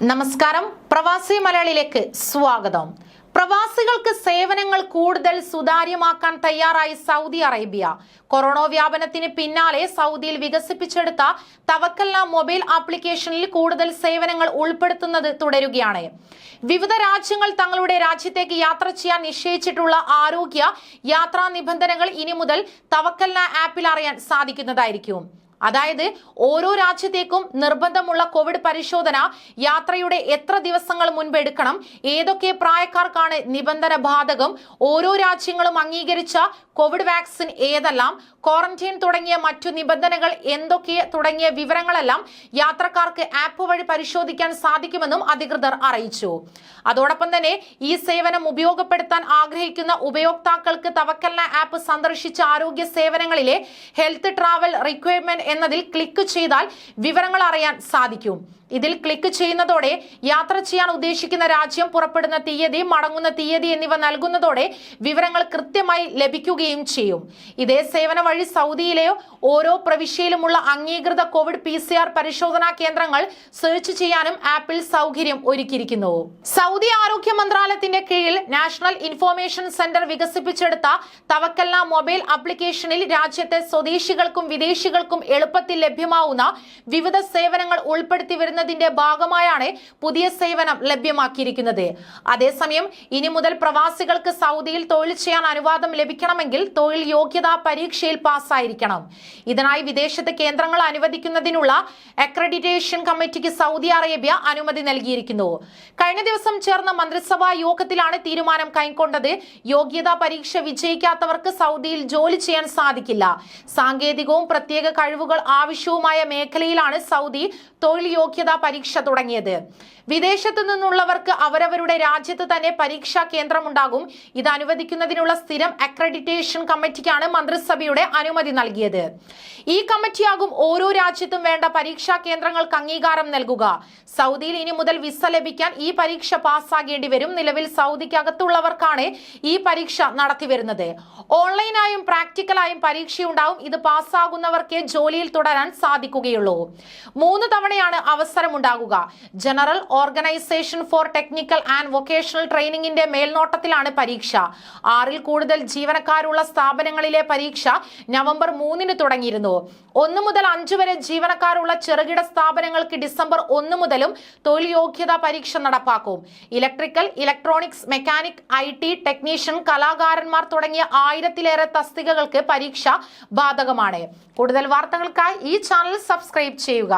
നമസ്കാരം. പ്രവാസി മലയാളിയിലേക്ക് സ്വാഗതം. പ്രവാസികൾക്ക് സേവനങ്ങൾ കൂടുതൽ സുതാര്യമാക്കാൻ തയ്യാറായി സൗദി അറേബ്യ. കൊറോണ വ്യാപനത്തിന് പിന്നാലെ സൗദിയിൽ വികസിപ്പിച്ചെടുത്ത തവക്കല്ല മൊബൈൽ ആപ്ലിക്കേഷനിൽ കൂടുതൽ സേവനങ്ങൾ ഉൾപ്പെടുത്തുന്നത് തുടരുകയാണ്. വിവിധ രാജ്യങ്ങൾ തങ്ങളുടെ രാജ്യത്തേക്ക് യാത്ര ചെയ്യാൻ നിശ്ചയിച്ചിട്ടുള്ള ആരോഗ്യ യാത്രാ നിബന്ധനകൾ ഇനി മുതൽ തവക്കല്ല ആപ്പിൽ അറിയാൻ സാധിക്കുന്നതായിരിക്കും. അതായത് ഓരോ രാജ്യത്തേക്കും നിർബന്ധമുള്ള കോവിഡ് പരിശോധന യാത്രയുടെ എത്ര ദിവസങ്ങൾ മുൻപ് എടുക്കണം ഏതൊക്കെ പ്രായക്കാർക്കാണ് നിബന്ധന ബാധകം ഓരോ രാജ്യങ്ങളും അംഗീകരിച്ച കോവിഡ് വാക്സിൻ ഏതെല്ലാം ക്വാറന്റൈൻ തുടങ്ങിയ മറ്റു നിബന്ധനകൾ എന്തൊക്കെ തുടങ്ങിയ വിവരങ്ങളെല്ലാം യാത്രക്കാർക്ക് ആപ്പ് വഴി പരിശോധിക്കാൻ സാധിക്കുമെന്നും അധികൃതർ അറിയിച്ചു. അതോടൊപ്പം തന്നെ ഈ സേവനം ഉപയോഗപ്പെടുത്താൻ ആഗ്രഹിക്കുന്ന ഉപയോക്താക്കൾക്ക് തവക്കല്ല ആപ്പ് സന്ദർശിച്ച ആരോഗ്യ സേവനങ്ങളിലെ ഹെൽത്ത് ട്രാവൽ റിക്വയർമെന്റ് എന്നതിൽ ക്ലിക്ക് ചെയ്താൽ വിവരങ്ങൾ അറിയാൻ സാധിക്കും. ഇതിൽ ക്ലിക്ക് ചെയ്യുന്നതോടെ യാത്ര ചെയ്യാൻ ഉദ്ദേശിക്കുന്ന രാജ്യം പുറപ്പെടുന്ന തീയതി മടങ്ങുന്ന തീയതി എന്നിവ നൽകുന്നതോടെ വിവരങ്ങൾ കൃത്യമായി ലഭിക്കുകയും ചെയ്യും. ഇതേ സേവന വഴി സൗദിയിലെ ഓരോ പ്രവിശ്യയിലുമുള്ള അംഗീകൃത കോവിഡ് പി പരിശോധനാ കേന്ദ്രങ്ങൾ സെർച്ച് ചെയ്യാനും ആപ്പിൽ സൗകര്യം ഒരുക്കിയിരിക്കുന്നു. സൗദി ആരോഗ്യ മന്ത്രാലയത്തിന്റെ കീഴിൽ നാഷണൽ ഇൻഫോർമേഷൻ സെന്റർ വികസിപ്പിച്ചെടുത്ത തവക്കല്ല മൊബൈൽ ആപ്ലിക്കേഷനിൽ രാജ്യത്തെ സ്വദേശികൾക്കും വിദേശികൾക്കും എളുപ്പത്തിൽ ലഭ്യമാവുന്ന വിവിധ സേവനങ്ങൾ ഉൾപ്പെടുത്തി വരുന്നതിന്റെ ഭാഗമായാണ് പുതിയ സേവനം ലഭ്യമാക്കിയിരിക്കുന്നത്. അതേസമയം ഇനി മുതൽ പ്രവാസികൾക്ക് സൗദിയിൽ തൊഴിൽ ചെയ്യാൻ അനുവാദം ലഭിക്കണമെങ്കിൽ തൊഴിൽ യോഗ്യതാ പരീക്ഷയിൽ പാസ്സായിരിക്കണം. ഇതിനായി വിദേശത്ത് കേന്ദ്രങ്ങൾ അനുവദിക്കുന്നതിനുള്ള അക്രഡിറ്റേഷൻ കമ്മിറ്റിക്ക് സൗദി അറേബ്യ അനുമതി നൽകിയിരിക്കുന്നു. കഴിഞ്ഞ ദിവസം ചേർന്ന മന്ത്രിസഭാ യോഗത്തിലാണ് തീരുമാനം കൈക്കൊണ്ടത്. യോഗ്യതാ പരീക്ഷ വിജയിക്കാത്തവർക്ക് സൗദിയിൽ ജോലി ചെയ്യാൻ സാധിക്കില്ല. സാങ്കേതികവും പ്രത്യേക കഴിവുകൾ ആവശ്യവുമായ മേഖലയിലാണ് സൗദി തൊഴിൽ യോഗ്യതാ പരീക്ഷ തുടങ്ങിയത്. വിദേശത്തു നിന്നുള്ളവർക്ക് അവരവരുടെ രാജ്യത്ത് തന്നെ പരീക്ഷാ കേന്ദ്രമുണ്ടാകും. ഇത് അനുവദിക്കുന്നതിനുള്ള സ്ഥിരം അക്രഡിറ്റേഷൻ കമ്മിറ്റിക്കാണ് മന്ത്രിസഭയുടെ അനുമതി നൽകിയത്. ഈ കമ്മിറ്റിയാകും ഓരോ രാജ്യത്തും വേണ്ട പരീക്ഷാ കേന്ദ്രങ്ങൾക്ക് അംഗീകാരം നൽകുക. സൗദിയിൽ ഇനി മുതൽ വിസ ലഭിക്കാൻ ഈ പരീക്ഷ പാസ്സാകേണ്ടി വരും. നിലവിൽ സൗദിക്കകത്തുള്ളവർക്കാണ് ഈ പരീക്ഷ നടത്തിവരുന്നത്. ഓൺലൈനായും പ്രാക്ടിക്കലായും പരീക്ഷയുണ്ടാവും. ഇത് പാസ്സാകുന്നവർക്കേ ജോലിയിൽ തുടരാൻ സാധിക്കുകയുള്ളൂ. മൂന്ന് തവണയാണ് അവസരമുണ്ടാകുക. General Organization for Technical and Vocational ട്രെയിനിങ്ങിന്റെ മേൽനോട്ടത്തിലാണ് പരീക്ഷ. ആറിൽ കൂടുതൽ ജീവനക്കാരുള്ള സ്ഥാപനങ്ങളിലെ പരീക്ഷ നവംബർ മൂന്നിന് തുടങ്ങിയിരുന്നു. ഒന്ന് മുതൽ അഞ്ചു വരെ ജീവനക്കാരുള്ള ചെറുകിട സ്ഥാപനങ്ങൾക്ക് ഡിസംബർ ഒന്ന് മുതലും തൊഴിൽ യോഗ്യതാ പരീക്ഷ നടപ്പാക്കും. Electrical electronics mechanic I T technician കലാകാരന്മാർ തുടങ്ങിയ ആയിരത്തിലേറെ തസ്തികകൾക്ക് പരീക്ഷ ബാധകമാണ്. കൂടുതൽ വാർത്തകൾക്കായി ഈ ചാനൽ സബ്സ്ക്രൈബ് ചെയ്യുക